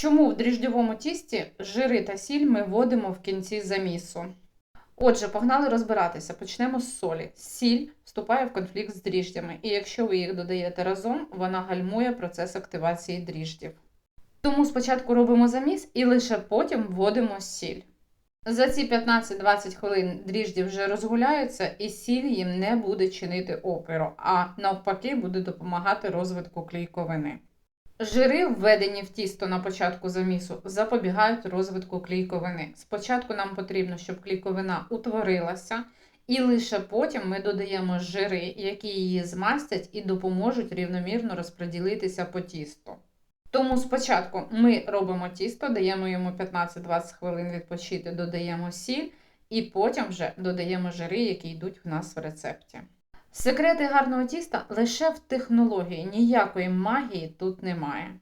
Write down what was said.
Чому в дріждьовому тісті жири та сіль ми вводимо в кінці замісу? Отже, погнали розбиратися. Почнемо з солі. Сіль вступає в конфлікт з дріждями, і якщо ви їх додаєте разом, вона гальмує процес активації дріждів. Тому спочатку робимо заміс і лише потім вводимо сіль. За ці 15-20 хвилин дріжджі вже розгуляються, і сіль їм не буде чинити опіру, а навпаки буде допомагати розвитку клійковини. Жири, введені в тісто на початку замісу, запобігають розвитку клійковини. Спочатку нам потрібно, щоб клійковина утворилася, і лише потім ми додаємо жири, які її змастять і допоможуть рівномірно розподілитися по тісту. Тому спочатку ми робимо тісто, даємо йому 15-20 хвилин відпочити, додаємо сіль, і потім вже додаємо жири, які йдуть в нас в рецепті. Секрети гарного тіста лише в технології, ніякої магії тут немає.